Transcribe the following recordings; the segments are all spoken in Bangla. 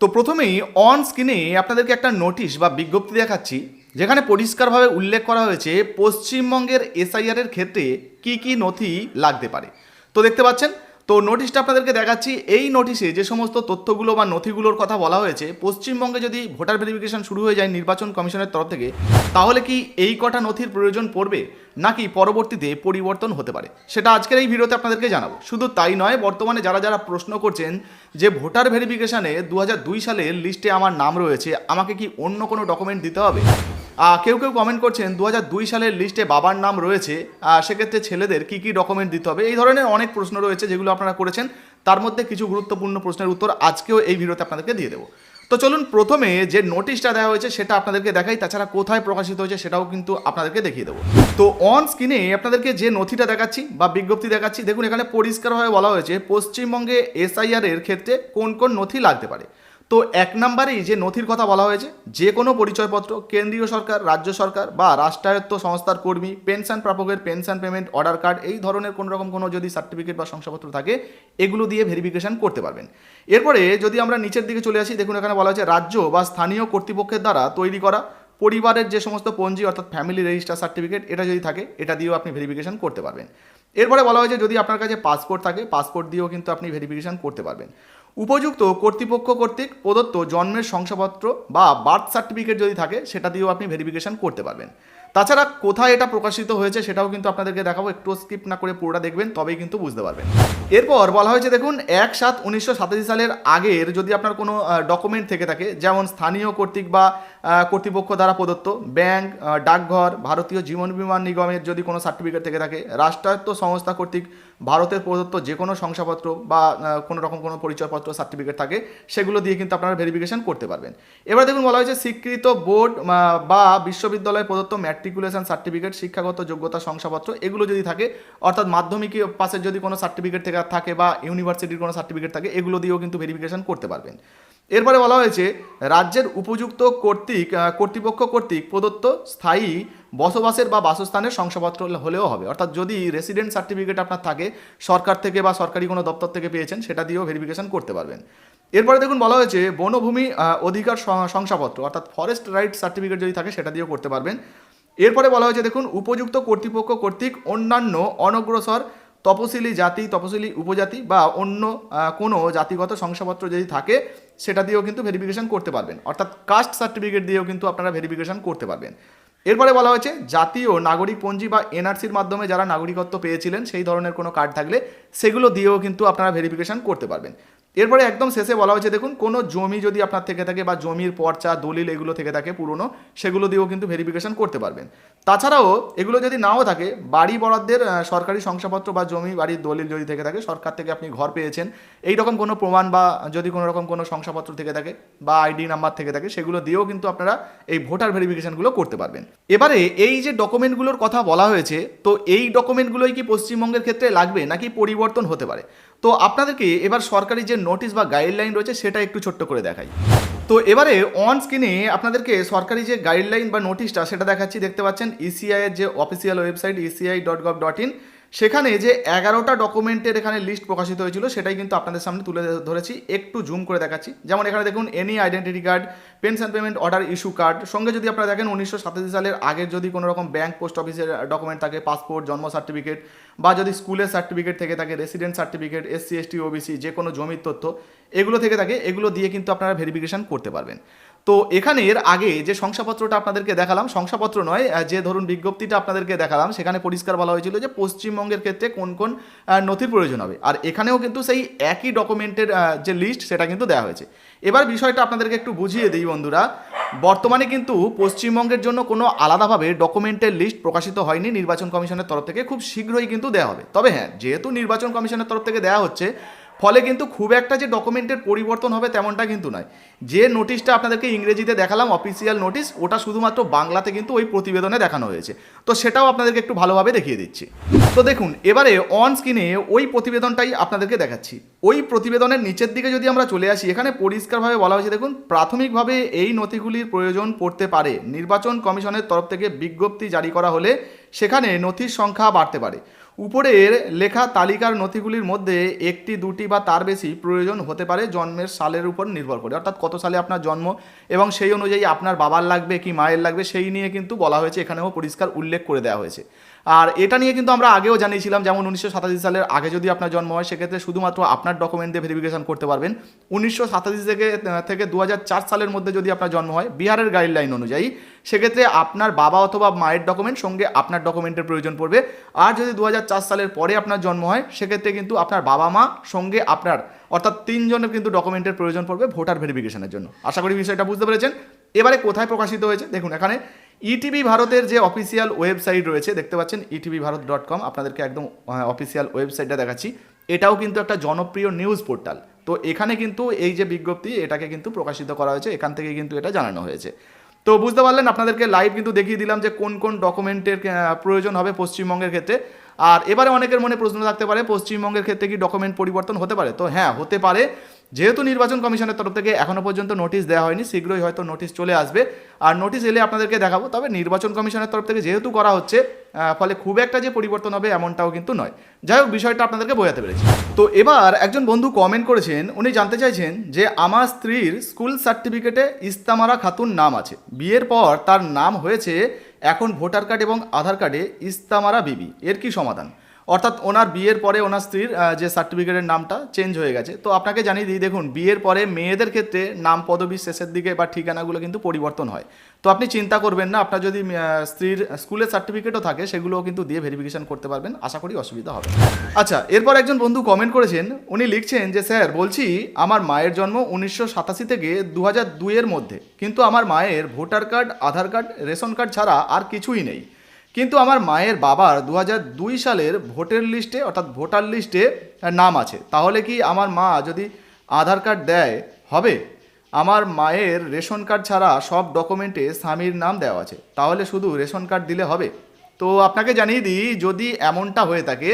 তো প্রথমেই অন স্ক্রিনে আপনাদেরকে একটা নোটিশ বা বিজ্ঞপ্তি দেখাচ্ছি, যেখানে পরিষ্কারভাবে উল্লেখ করা হয়েছে পশ্চিমবঙ্গের এসআইআরের ক্ষেত্রে কি কি নথি লাগতে পারে। তো দেখতে পাচ্ছেন তো নোটিশটা আপনাদেরকে দেখাচ্ছি। এই নোটিশে যে সমস্ত তথ্যগুলো বা নথিগুলোর কথা বলা হয়েছে, পশ্চিমবঙ্গে যদি ভোটার ভেরিফিকেশন শুরু হয়ে যায় নির্বাচন কমিশনের তরফ থেকে, তাহলে কি এই কটা নথির প্রয়োজন পড়বে? নাকি পরবর্তীতে পরিবর্তন হতে পারে? সেটা আজকের এই ভিডিওতে আপনাদেরকে জানাব। শুধু তাই নয়, বর্তমানে যারা যারা প্রশ্ন করছেন যে ভোটার ভেরিফিকেশানে দু হাজার দুই সালের লিস্টে আমার নাম রয়েছে, আমাকে কি অন্য কোনো ডকুমেন্ট দিতে হবে? কেউ কেউ কমেন্ট করছেন দু হাজার দুই সালের লিস্টে বাবার নাম রয়েছে সেক্ষেত্রে ছেলেদের কি কি ডকুমেন্ট দিতে হবে? এই ধরনের অনেক প্রশ্ন রয়েছে যেগুলো আপনারা করেছেন। তার মধ্যে কিছু গুরুত্বপূর্ণ প্রশ্নের উত্তর আজকেও এই ভিডিওতে আপনাদেরকে দিয়ে দেবো। তো চলুন প্রথমে যে নোটিশটা দেওয়া হয়েছে সেটা আপনাদেরকে দেখাই, তাছাড়া কোথায় প্রকাশিত হয়েছে সেটাও কিন্তু আপনাদেরকে দেখিয়ে দেবো। তো অন স্ক্রিনে আপনাদেরকে যে নথিটা দেখাচ্ছি বা বিজ্ঞপ্তি দেখাচ্ছি, দেখুন এখানে পরিষ্কারভাবে বলা হয়েছে, পশ্চিমবঙ্গে এসআইআর এর ক্ষেত্রে কোন কোন নথি লাগতে পারে। তো এক নম্বরেই যে নথির কথা বলা হয়েছে, যে কোনো পরিচয়পত্র কেন্দ্রীয় সরকার, রাজ্য সরকার বা রাষ্ট্রায়ত্ত সংস্থার কর্মী, পেনশন প্রাপকের পেনশন পেমেন্ট, অর্ডার কার্ড, এই ধরনের কোনো রকম কোনো যদি সার্টিফিকেট বা শংসাপত্র থাকে, এগুলো দিয়ে ভেরিফিকেশন করতে পারবেন। এরপরে যদি আমরা নিচের দিকে চলে আসি, দেখুন এখানে বলা হয়েছে রাজ্য বা স্থানীয় কর্তৃপক্ষের দ্বারা তৈরি করা পরিবারের যে সমস্ত পঞ্জি, অর্থাৎ ফ্যামিলি রেজিস্টার সার্টিফিকেট এটা যদি থাকে, এটা দিয়েও আপনি ভেরিফিকেশন করতে পারবেন। এরপরে বলা হয়েছে যদি আপনার কাছে পাসপোর্ট থাকে পাসপোর্ট দিয়েও কিন্তু আপনি ভেরিফিকেশন করতে পারবেন। উপযুক্ত কর্তৃপক্ষ কর্তৃক প্রদত্ত জন্মের শংসাপত্র বা বার্থ সার্টিফিকেট যদি থাকে, সেটা দিয়েও আপনি ভেরিফিকেশন করতে পারবেন। তাছাড়া কোথায় এটা প্রকাশিত হয়েছে সেটাও কিন্তু আপনাদেরকে দেখাবো, একটু স্কিপ না করে পুরোটা দেখবেন, তবেই কিন্তু বুঝতে পারবেন। এরপর বলা হয়েছে, দেখুন, এক সাত উনিশশো সালের আগের যদি আপনার কোনো ডকুমেন্ট থেকে থাকে, যেমন স্থানীয় কর্তৃক বা কর্তৃপক্ষ দ্বারা প্রদত্ত ব্যাংক ডাকঘর, ভারতীয় জীবন বিমা নিগমের যদি কোনো সার্টিফিকেট থেকে থাকে, রাষ্ট্রায়ত্ত সংস্থা কর্তৃক ভারতের প্রদত্ত যে কোনো শংসাপত্র বা কোনো রকম কোনো পরিচয়পত্র, সার্টিফিকেট থাকে, সেগুলো দিয়ে কিন্তু আপনারা ভেরিফিকেশন করতে পারবেন। এবার দেখুন, বলা হয়েছে স্বীকৃত বোর্ড বা বিশ্ববিদ্যালয় প্রদত্ত ম্যাট্রিকুলেশন সার্টিফিকেট শিক্ষাগত যোগ্যতা শংসাপত্র, এগুলো যদি থাকে, অর্থাৎ মাধ্যমিক পাশের যদি কোনো সার্টিফিকেট থেকে থাকে বা ইউনিভার্সিটির কোনো সার্টিফিকেট থাকে, এগুলো দিয়েও কিন্তু ভেরিফিকেশন করতে পারবেন। এরপরে বলা হয়েছে, রাজ্যের উপযুক্ত কর্তৃক কর্তৃপক্ষ কর্তৃক প্রদত্ত স্থায়ী বসবাসের বা বাসস্থানের শংসাপত্র হলেও হবে। অর্থাৎ যদি রেসিডেন্ট সার্টিফিকেট আপনার থাকে, সরকার থেকে বা সরকারি কোনো দপ্তর থেকে পেয়েছেন, সেটা দিয়েও ভেরিফিকেশন করতে পারবেন। এরপরে দেখুন বলা হয়েছে, বনভূমি অধিকার শংসাপত্র, অর্থাৎ ফরেস্ট রাইট সার্টিফিকেট যদি থাকে, সেটা দিয়েও করতে পারবেন। এরপরে বলা হয়েছে, দেখুন, উপযুক্ত কর্তৃপক্ষ কর্তৃক অন্যান্য অনগ্রসর তপশিলি জাতি, তপশিলি উপজাতি বা অন্য কোনো জাতিগত শংসাপত্র যদি থাকে, সেটা দিয়েও কিন্তু ভেরিফিকেশন করতে পারবেন। অর্থাৎ কাস্ট সার্টিফিকেট দিয়েও কিন্তু আপনারা ভেরিফিকেশন করতে পারবেন। এরপরে বলা হয়েছে জাতীয় নাগরিক পঞ্জি বা এনআরসির মাধ্যমে যারা নাগরিকত্ব পেয়েছিলেন, সেই ধরনের কোনো কার্ড থাকলে সেগুলো দিয়েও কিন্তু আপনারা ভেরিফিকেশন করতে পারবেন। এরপরে একদম শেষে বলা হয়েছে, দেখুন, কোনো জমি যদি আপনার থেকে থাকে বা জমির পর্চা, দলিল এগুলো থেকে থাকে পুরনো, সেগুলো দিয়েও কিন্তু ভেরিফিকেশন করতে পারবেন। তাছাড়াও এগুলো যদি নাও থাকে, বাড়ি বরাদ্দের সরকারি শংসাপত্র বা জমি, বাড়ির দলিল যদি থেকে থাকে, সরকার থেকে আপনি ঘর পেয়েছেন এই রকম কোনো প্রমাণ বা যদি কোনো রকম কোনো শংসাপত্র থেকে থাকে বা আইডি নাম্বার থেকে থাকে, সেগুলো দিয়েও কিন্তু আপনারা এই ভোটার ভেরিফিকেশনগুলো করতে পারবেন। এবারে এই যে ডকুমেন্টগুলোর কথা বলা হয়েছে, তো এই ডকুমেন্টগুলোই কি পশ্চিমবঙ্গের ক্ষেত্রে লাগবে নাকি পরিবর্তন হতে পারে? তো আপনাদেরকে এবার সরকারি যে নোটিশ বা গাইডলাইন রয়েছে সেটা একটু ছোট্ট করে দেখাই। তো এবারে অন স্ক্রিনে আপনাদেরকে সরকারি যে গাইডলাইন বা নোটিশটা সেটা দেখাচ্ছি। দেখতে পাচ্ছেন ইসিআই এর যে official website ECI dot gov dot in সেখানে যে এগারোটা ডকুমেন্টের এখানে লিস্ট প্রকাশিত হয়েছিল, সেটাই কিন্তু আপনাদের সামনে তুলে ধরেছি। একটু জুম করে দেখাচ্ছি। যেমন এখানে দেখুন any identity card pension payment order issue card সঙ্গে যদি আপনারা দেখেন, উনিশশো সাতাশি সালের আগের যদি কোনো রকম ব্যাংক পোস্ট অফিসের ডকুমেন্ট থাকে পাসপোর্ট জন্ম সার্টিফিকেট বা যদি স্কুলের সার্টিফিকেট থেকে থাকে resident certificate SC ST OBC যে কোনো জমির তথ্য, এগুলো থেকে থাকে, এগুলো দিয়ে কিন্তু আপনারা ভেরিফিকেশন করতে পারবেন। তো এখানে এর আগে যে শংসাপত্রটা আপনাদেরকে দেখালাম, শংসাপত্র নয় যে ধরুন বিজ্ঞপ্তিটা আপনাদেরকে দেখালাম, সেখানে পরিষ্কার বলা হয়েছিল যে পশ্চিমবঙ্গের ক্ষেত্রে কোন কোন নথির প্রয়োজন হবে। আর এখানেও কিন্তু সেই একই ডকুমেন্টের যে লিস্ট সেটা কিন্তু দেওয়া হয়েছে। এবার বিষয়টা আপনাদেরকে একটু বুঝিয়ে দিই বন্ধুরা। বর্তমানে কিন্তু পশ্চিমবঙ্গের জন্য কোনো আলাদাভাবে ডকুমেন্টের লিস্ট প্রকাশিত হয়নি নির্বাচন কমিশনের তরফ থেকে, খুব শীঘ্রই কিন্তু দেওয়া হবে। তবে হ্যাঁ যেহেতু নির্বাচন কমিশনের তরফ থেকে দেওয়া হচ্ছে ফলে কিন্তু খুব একটা যে ডকুমেন্টের পরিবর্তন হবে তেমনটা কিন্তু নয়। যে নোটিশটা আপনাদেরকে ইংরেজিতে দেখালাম অফিসিয়াল নোটিশ ওটা শুধুমাত্র বাংলাতে কিন্তু ওই প্রতিবেদনে দেখানো হয়েছে। তো সেটাও আপনাদেরকে একটু ভালোভাবে দেখিয়ে দিচ্ছি। তো দেখুন, এবারে অন স্ক্রিনে ওই প্রতিবেদনটাই আপনাদেরকে দেখাচ্ছি। ওই প্রতিবেদনের নিচের দিকে যদি আমরা চলে আসি, এখানে পরিষ্কারভাবে বলা হয়েছে, দেখুন, প্রাথমিকভাবে এই নথিগুলির প্রয়োজন পড়তে পারে। নির্বাচন কমিশনের তরফ থেকে বিজ্ঞপ্তি জারি করা হলে সেখানে নথির সংখ্যা বাড়তে পারে। উপরের লেখা তালিকার নথিগুলির মধ্যে একটি, দুটি বা তার বেশি প্রয়োজন হতে পারে জন্মের সালের উপর নির্ভর করে। অর্থাৎ কত সালে আপনার জন্ম এবং সেই অনুযায়ী আপনার বাবার লাগবে কি মায়ের লাগবে সেই নিয়ে কিন্তু বলা হয়েছে, এখানেও পরিষ্কার উল্লেখ করে দেওয়া হয়েছে। আর এটা নিয়ে কিন্তু আমরা আগেও জানিয়েছিলাম, যেমন উনিশশো সাতাশি সালের আগে যদি আপনার জন্ম হয়, সেক্ষেত্রে শুধুমাত্র আপনার ডকুমেন্ট দিয়ে ভেরিফিকেশন করতে পারবেন। উনিশশো সাতাশি থেকে থেকে দু হাজার চার সালের মধ্যে যদি আপনার জন্ম হয়, বিহারের গাইডলাইন অনুযায়ী সেক্ষেত্রে আপনার বাবা অথবা মায়ের ডকুমেন্ট সঙ্গে আপনার ডকুমেন্টের প্রয়োজন পড়বে। আর যদি দু হাজার চার সালের পরে আপনার জন্ম হয়, সেক্ষেত্রে কিন্তু আপনার বাবা মা সঙ্গে আপনার, অর্থাৎ তিনজনের কিন্তু ডকুমেন্টের প্রয়োজন পড়বে ভোটার ভেরিফিকেশনের জন্য। আশা করি বিষয়টা বুঝতে পেরেছেন। এবারে কোথায় প্রকাশিত হয়েছে? দেখুন, এখানে ইটিভি ভারতের যে অফিসিয়াল ওয়েবসাইট রয়েছে, দেখতে পাচ্ছেন ইটিভি ভারত ডট কম আপনাদেরকে একদম অফিসিয়াল ওয়েবসাইটটা দেখাচ্ছি। এটাও কিন্তু একটা জনপ্রিয় নিউজ পোর্টাল তো এখানে কিন্তু এই যে বিজ্ঞপ্তি, এটাকে কিন্তু প্রকাশিত করা হয়েছে। এখান থেকে কিন্তু এটা জানানো হয়েছে। তো বুঝতে পারলেন, আপনাদেরকে লাইভ কিন্তু দেখিয়ে দিলাম যে কোন কোন ডকুমেন্টের প্রয়োজন হবে পশ্চিমবঙ্গের ক্ষেত্রে। আর এবারে অনেকের মনে প্রশ্ন থাকতে পারে, পশ্চিমবঙ্গের ক্ষেত্রে কি ডকুমেন্ট পরিবর্তন হতে পারে? তো হ্যাঁ হতে পারে। যেহেতু নির্বাচন কমিশনের তরফ থেকে এখনও পর্যন্ত নোটিশ দেওয়া হয়নি, শীঘ্রই হয়তো নোটিশ চলে আসবে। আর নোটিশ এলে আপনাদেরকে দেখাবো, তবে নির্বাচন কমিশনের তরফ থেকে যেহেতু করা হচ্ছে ফলে খুব একটা যে পরিবর্তন হবে এমনটাও কিন্তু নয়। যাই হোক, বিষয়টা আপনাদেরকে বোঝাতে পেরেছি। তো এবার একজন বন্ধু কমেন্ট করেছেন, উনি জানতে চাইছেন যে আমার স্ত্রীর স্কুল সার্টিফিকেটে ইস্তামারা খাতুন নাম আছে। বিয়ের পর তার নাম হয়েছে এখন ভোটার কার্ড এবং আধার কার্ডে ইস্তামারা বিবি। এর কি সমাধান? অর্থাৎ ওনার বিয়ের পরে ওনার স্ত্রীর যে সার্টিফিকেটের নামটা চেঞ্জ হয়ে গেছে। তো আপনাকে জানিয়ে দিই, দেখুন, বিয়ের পরে মেয়েদের ক্ষেত্রে নাম পদবী শেষের দিকে বা ঠিকানাগুলো কিন্তু পরিবর্তন হয়। তো আপনি চিন্তা করবেন না, আপনার যদি স্ত্রীর স্কুলের সার্টিফিকেটও থাকে, সেগুলোও কিন্তু দিয়ে ভেরিফিকেশন করতে পারবেন। আশা করি অসুবিধা হবে। আচ্ছা এরপর একজন বন্ধু কমেন্ট করেছেন, উনি লিখছেন যে, স্যার, বলছি আমার মায়ের জন্ম উনিশশো সাতাশি থেকে দু হাজার দুইয়ের মধ্যে। কিন্তু আমার মায়ের voter card, Aadhaar card, ration card ছাড়া আর কিছুই নেই। কিন্তু আমার মায়ের বাবার দু সালের ভোটের লিস্টে, অর্থাৎ ভোটার লিস্টে নাম আছে। তাহলে কি আমার মা যদি আধার কার্ড দেয়, হবে? আমার মায়ের রেশন কার্ড ছাড়া সব ডকুমেন্টে স্বামীর নাম দেওয়া আছে। তাহলে শুধু রেশন কার্ড দিলে হবে? তো আপনাকে জানিয়ে দিই, যদি এমনটা হয়ে থাকে,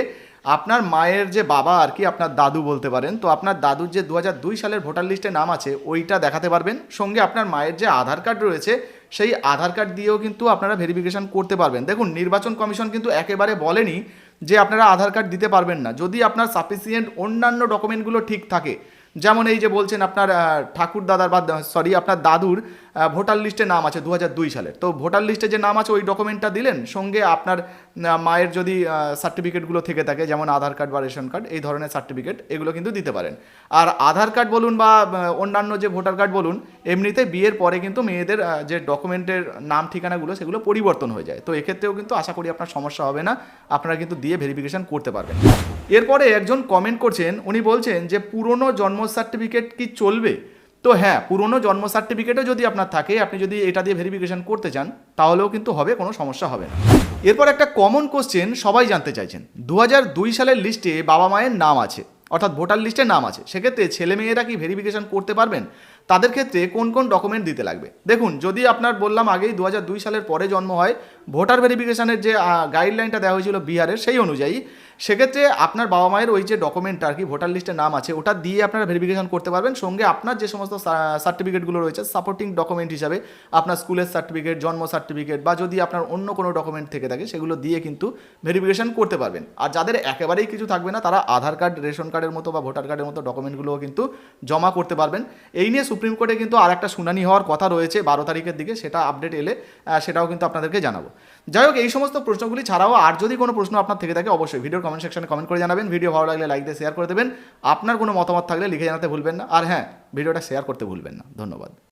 আপনার মায়ের যে বাবা আর কি, আপনার দাদু বলতে পারেন, তো আপনার দাদুর যে দু সালের ভোটার লিস্টে নাম আছে, ওইটা দেখাতে পারবেন। সঙ্গে আপনার মায়ের যে আধার কার্ড রয়েছে সেই আধার কার্ড দিয়েও কিন্তু আপনারা ভেরিফিকেশান করতে পারবেন। দেখুন, নির্বাচন কমিশন কিন্তু একেবারে বলেনি যে আপনারা আধার কার্ড দিতে পারবেন না। যদি আপনার সাফিসিয়েন্ট অন্যান্য ডকুমেন্টগুলো ঠিক থাকে, যেমন এই যে বলছেন আপনার ঠাকুর দাদার বা সরি আপনার দাদুর ভোটার লিস্টে নাম আছে দু সালের। তো ভোটার লিস্টে যে নাম আছে, ওই ডকুমেন্টটা দিলেন। সঙ্গে আপনার মায়ের যদি সার্টিফিকেটগুলো থেকে থাকে, যেমন আধার কার্ড বা রেশন কার্ড, এই ধরনের সার্টিফিকেট এগুলো কিন্তু দিতে পারেন। আর আধার কার্ড বলুন বা অন্যান্য যে ভোটার কার্ড বলুন, এমনিতে বিয়ের পরে কিন্তু মেয়েদের যে ডকুমেন্টের নাম, ঠিকানাগুলো, সেগুলো পরিবর্তন হয়ে যায়। তো এক্ষেত্রেও কিন্তু আশা করি আপনার সমস্যা হবে না, আপনারা কিন্তু দিয়ে ভেরিফিকেশন করতে পারবেন। এরপরে একজন কমেন্ট করছেন, উনি বলছেন যে, পুরনো জন্ম সার্টিফিকেট কি চলবে? তো হ্যাঁ পুরনো জন্ম সার্টিফিকেটও যদি আপনার থাকে, আপনি যদি এটা দিয়ে ভেরিফিকেশন করতে চান, তাহলেও কিন্তু হবে, কোনো সমস্যা হবে না। এরপর একটা কমন কোশ্চেন সবাই জানতে চাইছেন। দু সালের লিস্টে বাবা মায়ের নাম আছে, অর্থাৎ ভোটার লিস্টে নাম আছে। সেক্ষেত্রে ছেলে মেয়েরা কি ভেরিফিকেশন করতে পারবেন? তাদের ক্ষেত্রে কোন কোন ডকুমেন্ট দিতে লাগবে? দেখুন, যদি আপনার বললাম আগেই দু সালের পরে জন্ম হয় ভোটার ভেরিফিকেশনের যে গাইডলাইনটা দেওয়া হয়েছিল বিহারের সেই অনুযায়ী, সেক্ষেত্রে আপনার বাবা মায়ের ওই যে ডকুমেন্টটা আর কি ভোটার লিস্টে নাম আছে, ওটা দিয়ে আপনারা ভেরিফিকেশন করতে পারবেন। সঙ্গে আপনার যে সমস্ত সার্টিফিকেটগুলো রয়েছে সাপোর্টিং ডকুমেন্ট হিসাবে আপনার স্কুলের সার্টিফিকেট জন্ম সার্টিফিকেট বা যদি আপনার অন্য কোনো ডকুমেন্ট থেকে থাকে, সেগুলো দিয়ে কিন্তু ভেরিফিকেশন করতে পারবেন। আর যাদের একেবারেই কিছু থাকবে না, তারা আধার কার্ড রেশন কার্ডের মতো বা ভোটার কার্ডের মতো ডকুমেন্টগুলোও কিন্তু জমা করতে পারবেন। এই নিয়ে সুপ্রিম কোর্টে কিন্তু আর একটা শুনানি হওয়ার কথা রয়েছে বারো তারিখের দিকে, সেটা আপডেট এলে সেটাও কিন্তু আপনাদেরকে জানাব। যাই হোক, এই সমস্ত প্রশ্নগুলি ছাড়াও আর যদি কোনো প্রশ্ন আপনার থেকে থাকে, অবশ্যই ভিডিও কমেন্ট সেকশনে কমেন্ট করে জানাবেন। ভিডিও ভালো লাগলে লাইক দিয়ে শেয়ার করে দেবেন। আপনার কোনো মতামত থাকলে লিখে জানাতে ভুলবেন না। আর হ্যাঁ ভিডিওটা শেয়ার করতে ভুলবেন না। ধন্যবাদ।